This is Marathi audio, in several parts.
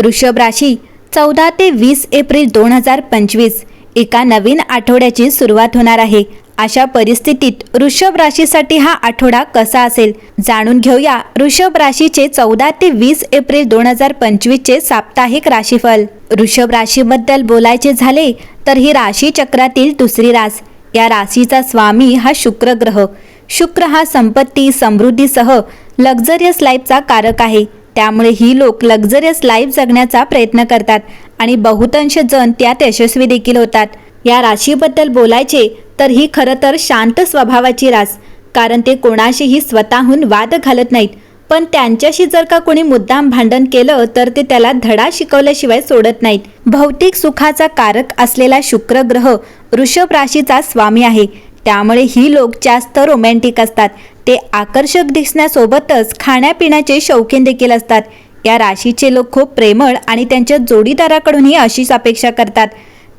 वृषभ राशी चौदा ते वीस एप्रिल दोन हजार पंचवीस. एका नवीन आठवड्याची सुरुवात होणार आहे. अशा परिस्थितीत वृषभ राशीसाठी हा आठवडा कसा असेल? जाणून घेऊया वृषभ राशीचे चौदा ते वीस एप्रिल दोन हजार पंचवीसचे साप्ताहिक राशीफल. वृषभ राशीबद्दल बोलायचे झाले तर ही राशी चक्रातील दुसरी रास. या राशीचा स्वामी हा शुक्र ग्रह. शुक्र हा संपत्ती समृद्धीसह लक्झरियस लाईफचा कारक आहे. त्यामुळे ही लोक लक्झरियस लाईफ जगण्याचा प्रयत्न करतात आणि बहुतांश जण त्यात यशस्वी देखील होतात. या राशीबद्दल बोलायचे तर ही खरं तर शांत स्वभावाची रास कारण ते कोणाशीही स्वतःहून वाद घालत नाहीत. पण त्यांच्याशी जर का कोणी मुद्दाम भांडण केलं तर ते त्याला धडा शिकवल्याशिवाय सोडत नाहीत. भौतिक सुखाचा कारक असलेला शुक्र ग्रह वृषभ राशीचा स्वामी आहे. त्यामुळे ही लोक जास्त रोमॅन्टिक असतात. ते आकर्षक दिसण्यासोबतच खाण्यापिण्याचे शौकीन देखील असतात. या राशीचे लोक खूप प्रेमळ आणि त्यांच्या जोडीदाराकडूनही अशीच अपेक्षा करतात.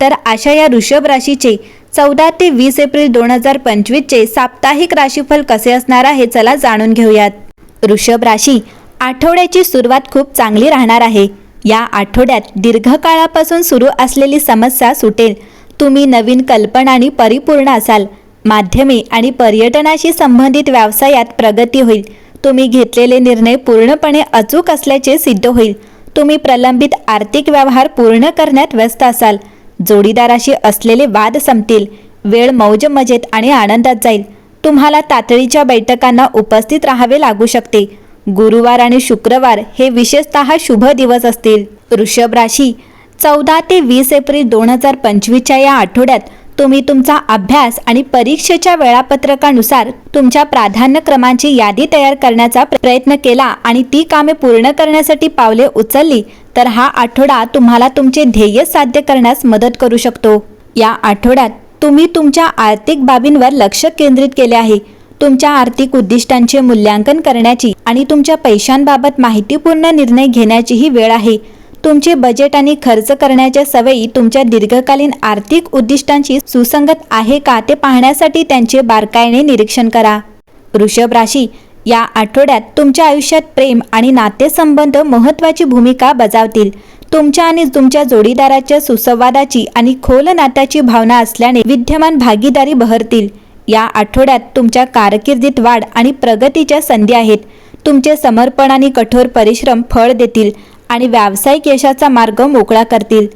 तर अशा या ऋषभ राशीचे चौदा ते वीस एप्रिल दोन हजार पंचवीसचे साप्ताहिक राशीफल कसे असणार आहे चला जाणून घेऊयात. ऋषभ राशी आठवड्याची सुरुवात खूप चांगली राहणार आहे. या आठवड्यात दीर्घकाळापासून सुरू असलेली समस्या सुटेल. तुम्ही नवीन कल्पनांनी परिपूर्ण असाल. माध्यमे आणि पर्यटनाशी संबंधित व्यवसायात प्रगती होईल. तुम्ही घेतलेले निर्णय पूर्णपणे अचूक असल्याचे सिद्ध होईल. तुम्ही प्रलंबित आर्थिक व्यवहार पूर्ण करण्यात व्यस्त असाल. जोडीदाराशी असलेले वाद संपतील. वेळ मौज मजेत आणि आनंदात जाईल. तुम्हाला तातडीच्या बैठकांना उपस्थित राहावे लागू शकते. गुरुवार आणि शुक्रवार हे विशेषतः शुभ दिवस असतील. वृषभ राशी चौदा ते वीस एप्रिल दोन हजार पंचवीसच्या या आठवड्यात तुम्ही तुमचा अभ्यास आणि परीक्षेच्या वेळापत्रकानुसार तुमच्या प्राधान्यक्रमांची यादी तयार करण्याचा प्रयत्न केला आणि ती कामे पूर्ण करण्यासाठी पावले उचलली तर हा आठवडा तुम्हाला तुमचे ध्येय साध्य करण्यास मदत करू शकतो. या आठवड्यात तुम्ही तुमच्या आर्थिक बाबींवर लक्ष केंद्रित केले आहे. तुमच्या आर्थिक उद्दिष्टांचे मूल्यांकन करण्याची आणि तुमच्या पैशांबाबत माहितीपूर्ण निर्णय घेण्याचीही वेळ आहे. तुमचे बजेट आणि खर्च करण्याच्या सवयी तुमच्या दीर्घकालीन आर्थिक उद्दिष्टांशी सुसंगत आहे का ते पाहण्यासाठी त्यांचे बारकाईने निरीक्षण करा. वृषभ राशी या आठवड्यात तुमच्या आयुष्यात प्रेम आणि नातेसंबंध महत्त्वाची भूमिका बजावतील. तुमच्या आणि तुमच्या जोडीदाराच्या सुसंवादाची आणि खोल नात्याची भावना असल्याने विद्यमान भागीदारी बहरतील. या आठवड्यात तुमच्या कारकिर्दीत वाढ आणि प्रगतीच्या संधी आहेत. तुमचे समर्पण आणि कठोर परिश्रम फळ देतील. आणि व्यावसायिक यशाचा मार्ग मोकळा करतील.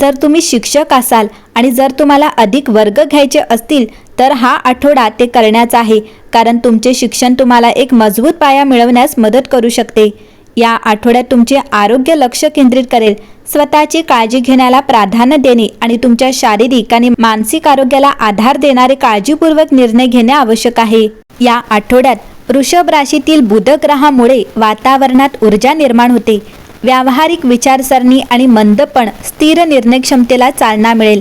जर तुम्ही शिक्षक असाल आणि जर तुम्हाला अधिक वर्ग घ्यायचे असतील तर हा आठवडा ते करण्याचा आहे कारण तुमचे शिक्षण तुम्हाला एक मजबूत पाया मिळवण्यास मदत करू शकते. या आठवड्यात तुमचे आरोग्य लक्ष केंद्रित करेल. स्वतःची काळजी घेण्याला प्राधान्य देणे आणि तुमच्या शारीरिक आणि मानसिक आरोग्याला आधार देणारे काळजीपूर्वक निर्णय घेणे आवश्यक आहे. या आठवड्यात वृषभ राशीतील बुध ग्रहामुळे वातावरणात ऊर्जा निर्माण होते. व्यावहारिक विचारसरणी आणि मंदपण स्थिर निर्णय क्षमतेला चालना मिळेल.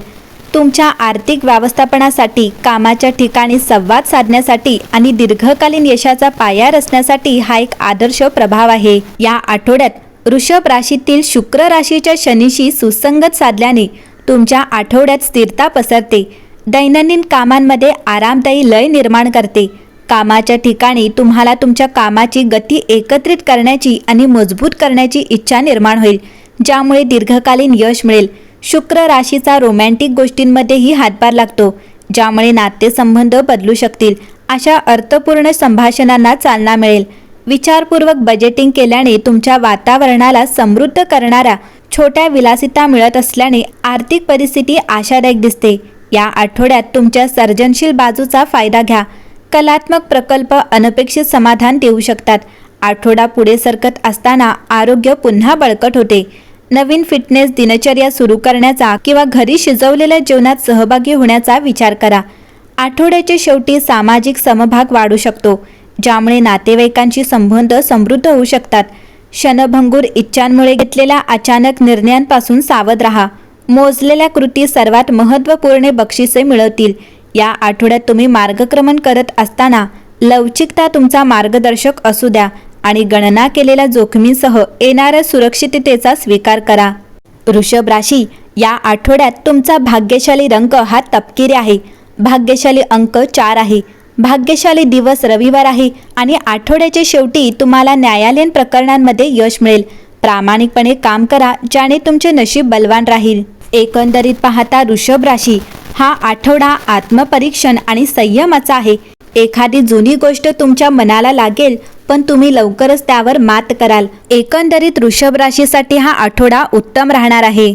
तुमच्या आर्थिक व्यवस्थापनासाठी कामाच्या ठिकाणी संवाद साधण्यासाठी आणि दीर्घकालीन यशाचा पाया रचण्यासाठी हा एक आदर्श प्रभाव आहे. या आठवड्यात वृषभ राशीतील शुक्र राशीच्या शनीशी सुसंगत साधल्याने तुमच्या आठवड्यात स्थिरता पसरते. दैनंदिन कामांमध्ये आरामदायी लय निर्माण करते. कामाच्या ठिकाणी तुम्हाला तुमच्या कामाची गती एकत्रित करण्याची आणि मजबूत करण्याची इच्छा निर्माण होईल ज्यामुळे दीर्घकालीन यश मिळेल. शुक्र राशीचा रोमॅन्टिक गोष्टींमध्येही हातभार लागतो ज्यामुळे नातेसंबंध बदलू शकतील अशा अर्थपूर्ण संभाषणांना चालना मिळेल. विचारपूर्वक बजेटिंग केल्याने तुमच्या वातावरणाला समृद्ध करणाऱ्या छोट्या विलासिता मिळत असल्याने आर्थिक परिस्थिती आशादायक दिसते. या आठवड्यात तुमच्या सर्जनशील बाजूचा फायदा घ्या. कलात्मक प्रकल्प अनपेक्षित समाधान देऊ शकतात. आठवडा पुढे सरकत असताना आरोग्य पुन्हा बळकट होते. नवीन फिटनेस दिनचर्या सुरू करण्याचा किंवा घरी शिजवलेल्या जीवनात सहभागी होण्याचा विचार करा. आठवड्याच्या शेवटी सामाजिक समभाग वाढू शकतो ज्यामुळे नातेवाईकांशी संबंध समृद्ध होऊ शकतात. क्षणभंगूर इच्छांमुळे घेतलेल्या अचानक निर्णयांपासून सावध राहा. मोजलेल्या कृती सर्वात महत्त्वपूर्ण बक्षिसे मिळवतील या आठवड्यात तुम्ही मार्गक्रमण करत असताना लवचिकता तुमचा मार्गदर्शक असू द्या आणि गणना केलेल्या जोखमींसह येणाऱ्या सुरक्षिततेचा स्वीकार करा. वृषभ राशी या आठवड्यात तुमचा भाग्यशाली रंग हा तपकिरी आहे. भाग्यशाली अंक चार आहे. भाग्यशाली दिवस रविवार आहे आणि आठवड्याच्या शेवटी तुम्हाला न्यायालयीन प्रकरणांमध्ये यश मिळेल. प्रामाणिकपणे काम करा ज्याने तुमचे नशीब बलवान राहील. एकंदरीत पाहता वृषभ राशी हा आठवडा आत्मपरीक्षण आणि संयमाचा आहे. एखादी जुनी गोष्ट तुमच्या मनाला लागेल पण तुम्ही लवकरच त्यावर मात कराल. एकंदरीत वृषभ राशीसाठी हा आठवडा उत्तम राहणार आहे.